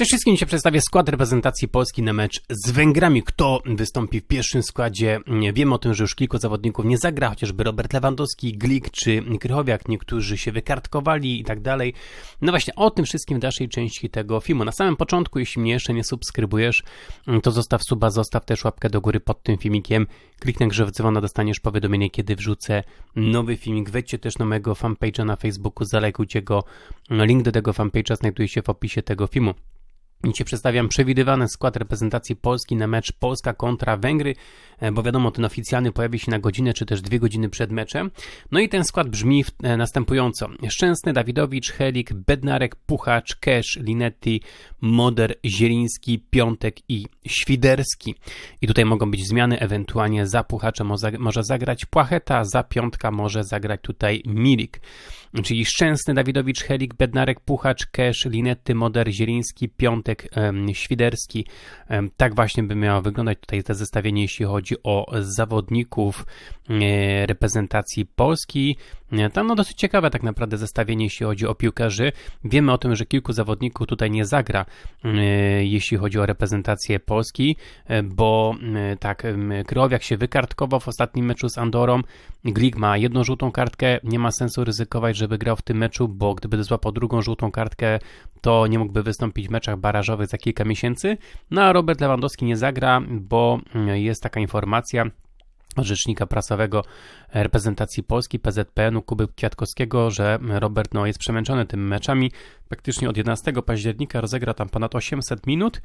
Cześć wszystkim, dzisiaj przedstawię skład reprezentacji Polski na mecz z Węgrami. Kto wystąpi w pierwszym składzie? Wiem o tym, że już kilku zawodników nie zagra, chociażby Robert Lewandowski, Glik czy Krychowiak, niektórzy się wykartkowali i tak dalej. No właśnie o tym wszystkim w dalszej części tego filmu. Na samym początku, jeśli mnie jeszcze nie subskrybujesz, to zostaw suba, zostaw też łapkę do góry pod tym filmikiem. Kliknę grze dzwona, dostaniesz powiadomienie, kiedy wrzucę nowy filmik. Wejdźcie też na mojego fanpage'a na Facebooku, zalajkujcie go. Link do tego fanpage'a znajduje się w opisie tego filmu. Dzisiaj przedstawiam przewidywany skład reprezentacji Polski na mecz Polska kontra Węgry, e, bo wiadomo, ten oficjalny pojawi się na godzinę czy też dwie godziny przed meczem. No i ten skład brzmi e, następująco. Szczęsny, Dawidowicz, Helik, Bednarek, Puchacz, Kesz, Linetti, Moder, Zieliński, Piątek i Świderski. I tutaj mogą być zmiany, ewentualnie za Puchaczem może zagrać Płacheta, za Piątka może zagrać tutaj Milik. Czyli Szczęsny, Dawidowicz, Helik, Bednarek, Puchacz, Kesz, Linetty, Moder, Zieliński, Piątek, Świderski. Tak właśnie by miało wyglądać tutaj to zestawienie, jeśli chodzi o zawodników e, reprezentacji Polski. E, tam no dosyć ciekawe tak naprawdę zestawienie, jeśli chodzi o piłkarzy. Wiemy o tym, że kilku zawodników tutaj nie zagra, e, jeśli chodzi o reprezentację Polski, bo tak, Kryłowiak się wykartkował w ostatnim meczu z Andorą. Glik ma jedną żółtą kartkę, nie ma sensu ryzykować, żeby grał w tym meczu, bo gdyby złapał drugą żółtą kartkę, to nie mógłby wystąpić w meczach barażowych za kilka miesięcy. No a Robert Lewandowski nie zagra, bo jest taka informacja, rzecznika prasowego reprezentacji Polski PZPN-u Kuby Kwiatkowskiego, że Robert no, jest przemęczony tymi meczami. Praktycznie od 11 października rozegra tam ponad 800 minut.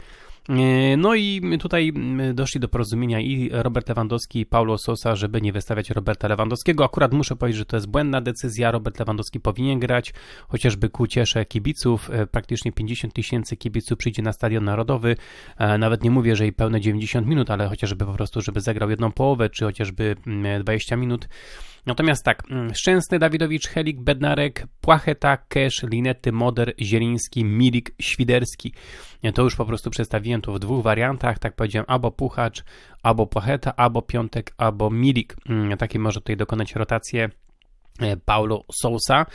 E, no i tutaj doszli do porozumienia i Robert Lewandowski i Paulo Sosa, żeby nie wystawiać Roberta Lewandowskiego. Akurat muszę powiedzieć, że to jest błędna decyzja. Robert Lewandowski powinien grać, chociażby ku ciesze kibiców. E, praktycznie 50 tysięcy kibiców przyjdzie na Stadion Narodowy. E, nawet nie mówię, że i pełne 90 minut, ale chociażby po prostu, żeby zagrał jedną połowę, czy chociażby 20 minut. Natomiast tak, mm, Szczęsny, Dawidowicz, Helik, Bednarek, Płacheta, Kesz, Linety, Moder, Zieliński, Milik, Świderski. To już po prostu przedstawiłem to w dwóch wariantach, tak powiedziałem, albo Puchacz, albo Płacheta, albo Piątek, albo Milik. Mm, Takie może tutaj dokonać rotację Paulo Sousa,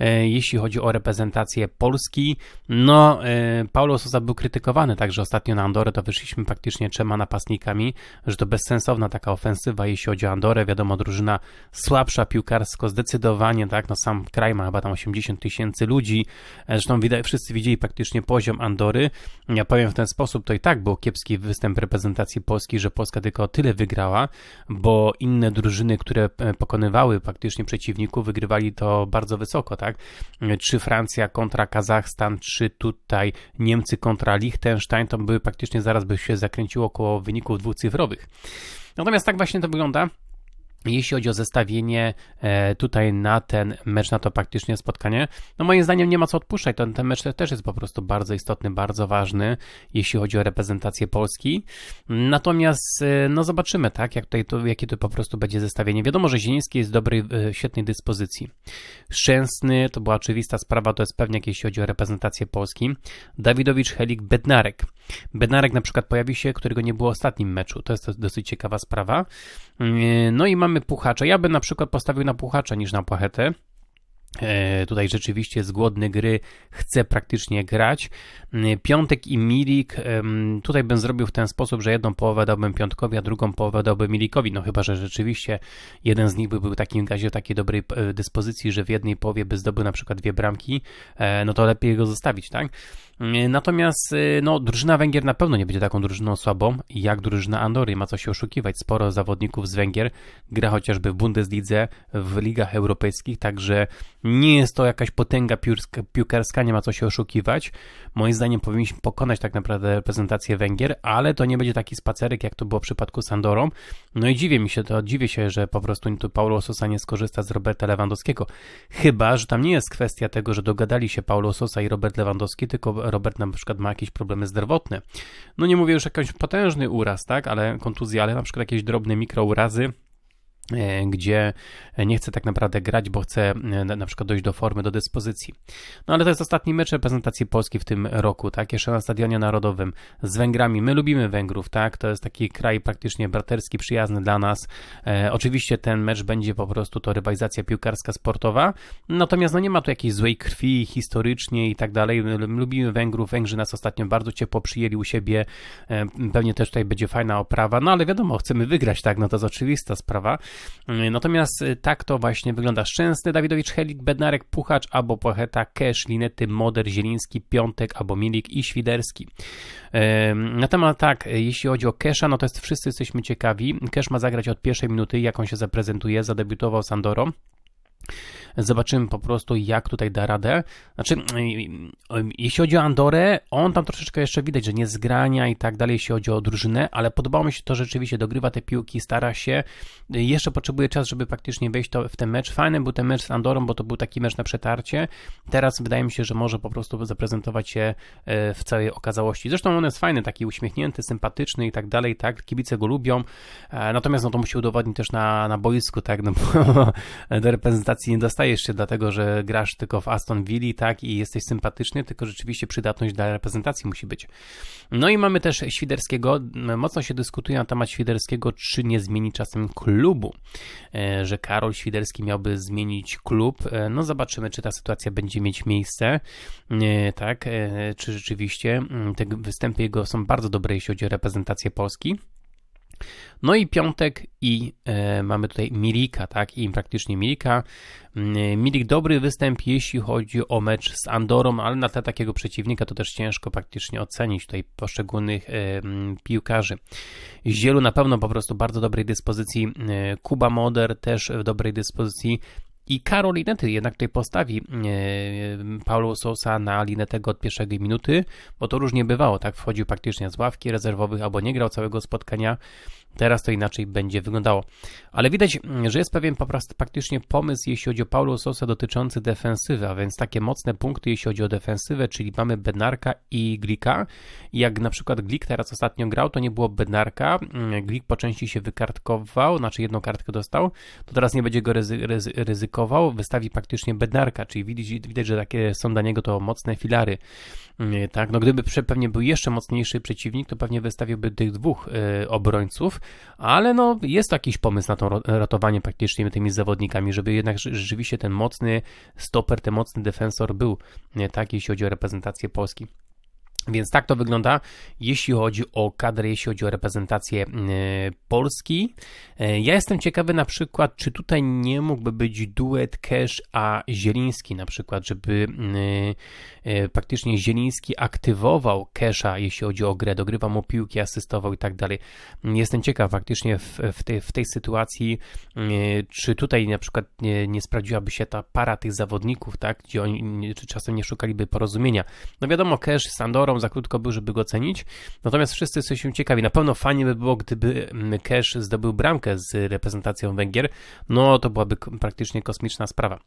e, jeśli chodzi o reprezentację Polski. No, e, Paulo Sousa był krytykowany także ostatnio na Andorę, to wyszliśmy praktycznie trzema napastnikami, że to bezsensowna taka ofensywa, jeśli chodzi o Andorę. Wiadomo, drużyna słabsza piłkarsko, zdecydowanie, tak, no sam kraj ma chyba tam 80 tysięcy ludzi, zresztą widać, wszyscy widzieli praktycznie poziom Andory. Ja powiem w ten sposób, to i tak był kiepski występ reprezentacji Polski, że Polska tylko tyle wygrała, bo inne drużyny, które pokonywały praktycznie przeciwników, wygrywali to bardzo wysoko, tak? Czy Francja kontra Kazachstan, czy tutaj Niemcy kontra Liechtenstein, to były praktycznie zaraz by się zakręciło około wyników dwucyfrowych. Natomiast tak właśnie to wygląda. Jeśli chodzi o zestawienie e, tutaj na ten mecz, na to praktycznie spotkanie, no moim zdaniem nie ma co odpuszczać. Ten, ten mecz też jest po prostu bardzo istotny, bardzo ważny, jeśli chodzi o reprezentację Polski. Natomiast e, no zobaczymy, tak, jak tutaj to, jakie to po prostu będzie zestawienie. Wiadomo, że Zieliński jest w dobrej, e, świetnej dyspozycji. Szczęsny to była oczywista sprawa, to jest pewnie jeśli chodzi o reprezentację Polski. Dawidowicz, Helik, Bednarek. Bednarek na przykład pojawi się, którego nie było w ostatnim meczu. To jest dosyć ciekawa sprawa. No i mamy puchacza. Ja bym na przykład postawił na puchacza niż na płachetę. E, tutaj rzeczywiście jest głodny gry, chce praktycznie grać. E, Piątek i Milik, tutaj bym zrobił w ten sposób, że jedną połowę dałbym Piątkowi, a drugą połowę dałbym Milikowi. No chyba, że rzeczywiście jeden z nich by był takim razie w takiej dobrej e, dyspozycji, że w jednej połowie by zdobył na przykład dwie bramki, no to lepiej go zostawić, tak? Natomiast no, drużyna Węgier na pewno nie będzie taką drużyną słabą jak drużyna Andory. Ma co się oszukiwać. Sporo zawodników z Węgier gra chociażby w Bundeslidze, w ligach europejskich, także nie jest to jakaś potęga piłkarska, nie ma co się oszukiwać. Moim zdaniem powinniśmy pokonać tak naprawdę reprezentację Węgier, ale to nie będzie taki spacerek, jak to było w przypadku z Andorą. No i dziwię mi się to, dziwię się, że po prostu tu Paulo Sosa nie skorzysta z Roberta Lewandowskiego. Chyba, że tam nie jest kwestia tego, że dogadali się Paulo Sosa i Robert Lewandowski, tylko Robert na przykład ma jakieś problemy zdrowotne. No nie mówię już jakiś potężny uraz, tak, ale kontuzja, ale na przykład jakieś drobne mikrourazy gdzie nie chce tak naprawdę grać, bo chce e, na przykład dojść do formy, do dyspozycji. No ale to jest ostatni mecz reprezentacji Polski w tym roku, tak? Jeszcze na Stadionie Narodowym z Węgrami. My lubimy Węgrów, tak? To jest taki kraj praktycznie braterski, przyjazny dla nas. E, oczywiście ten mecz będzie po prostu to rywalizacja piłkarska, sportowa, natomiast no nie ma tu jakiejś złej krwi historycznie i tak dalej. Lubimy Węgrów, Węgrzy nas ostatnio bardzo ciepło przyjęli u siebie, e, pewnie też tutaj będzie fajna oprawa, no ale wiadomo, chcemy wygrać, tak? No to jest oczywista sprawa. Natomiast y, tak to właśnie wygląda. Szczęsny, Dawidowicz, Helik, Bednarek, Puchacz albo Pocheta, Kesz, Linety, Moder, Zieliński, Piątek albo Milik i Świderski. Na temat tak, jeśli chodzi o Kesza, no to jest wszyscy jesteśmy ciekawi. Kesz ma zagrać od pierwszej minuty, jak on się zaprezentuje, zadebiutował Sandoro. Zobaczymy po prostu, jak tutaj da radę. Znaczy, jeśli chodzi o Andorę, on tam troszeczkę jeszcze widać, że nie zgrania i tak dalej, jeśli chodzi o drużynę, ale podobało mi się to, że rzeczywiście dogrywa te piłki, stara się. Jeszcze potrzebuje czas, żeby praktycznie wejść to w ten mecz. Fajny był ten mecz z Andorą, bo to był taki mecz na przetarcie. Teraz wydaje mi się, że może po prostu zaprezentować się e, w całej okazałości. Zresztą on jest fajny, taki uśmiechnięty, sympatyczny i tak dalej, tak. Kibice go lubią. E, natomiast no to musi udowodnić też na, na boisku, tak, no bo do reprezentacji nie dostaje dostajesz się dlatego, że grasz tylko w Aston Villa, tak, i jesteś sympatyczny, tylko rzeczywiście przydatność dla reprezentacji musi być. No i mamy też Świderskiego. Mocno się dyskutuje na temat Świderskiego, czy nie zmieni czasem klubu, e, że Karol Świderski miałby zmienić klub. E, no zobaczymy, czy ta sytuacja będzie mieć miejsce, e, tak, czy rzeczywiście mm, te występy jego są bardzo dobre, jeśli chodzi o reprezentację Polski. No i piątek i e, mamy tutaj Milika, tak? I praktycznie Milika. Mm, Milik dobry występ, jeśli chodzi o mecz z Andorą, ale na tle takiego przeciwnika to też ciężko praktycznie ocenić tutaj poszczególnych e, piłkarzy. Zielu na pewno po prostu bardzo dobrej dyspozycji. E, Kuba Moder też w dobrej dyspozycji. I Karol Linety jednak tutaj postawi e, Paulo Sosa na Linetego od pierwszej minuty, bo to różnie bywało, tak? Wchodził praktycznie z ławki rezerwowych albo nie grał całego spotkania. Teraz to inaczej będzie wyglądało. Ale widać, że jest pewien po prostu praktycznie pomysł, jeśli chodzi o Paulo Sosa dotyczący defensywy, a więc takie mocne punkty, jeśli chodzi o defensywę, czyli mamy Bednarka i Glika. Jak na przykład Glik teraz ostatnio grał, to nie było Bednarka. Glik po części się wykartkował, znaczy jedną kartkę dostał, to teraz nie będzie go ryzy ryzy ryzykował, wystawi praktycznie Bednarka, czyli widać, widać, że takie są dla niego to mocne filary. Tak, no gdyby pewnie był jeszcze mocniejszy przeciwnik, to pewnie wystawiłby tych dwóch y, obrońców, ale no jest jakiś pomysł na to ratowanie praktycznie tymi zawodnikami, żeby jednak rzeczywiście ten mocny stoper, ten mocny defensor był, tak, jeśli chodzi o reprezentację Polski. Więc tak to wygląda, jeśli chodzi o kadrę, jeśli chodzi o reprezentację e, Polski. E, ja jestem ciekawy na przykład, czy tutaj nie mógłby być duet Cash a Zieliński na przykład, żeby e, praktycznie Zieliński aktywował Casha, jeśli chodzi o grę, dogrywał mu piłki, asystował i tak dalej. Jestem ciekaw faktycznie w, w, tej, w tej sytuacji, czy tutaj na przykład nie, nie sprawdziłaby się ta para tych zawodników, tak, gdzie oni czy czasem nie szukaliby porozumienia. No wiadomo, Cash z Za krótko był, żeby go cenić. Natomiast wszyscy jesteśmy ciekawi. Na pewno fajnie by było, gdyby mm, Cash zdobył bramkę z reprezentacją Węgier. No to byłaby praktycznie kosmiczna sprawa.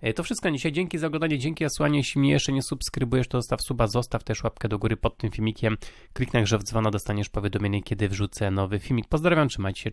E, to wszystko dzisiaj. Dzięki za oglądanie, dzięki za słuchanie. Jeśli mnie jeszcze nie subskrybujesz, to zostaw suba, zostaw też łapkę do góry pod tym filmikiem. Kliknij grzew dzwona, dostaniesz powiadomienie, kiedy wrzucę nowy filmik. Pozdrawiam, trzymajcie się.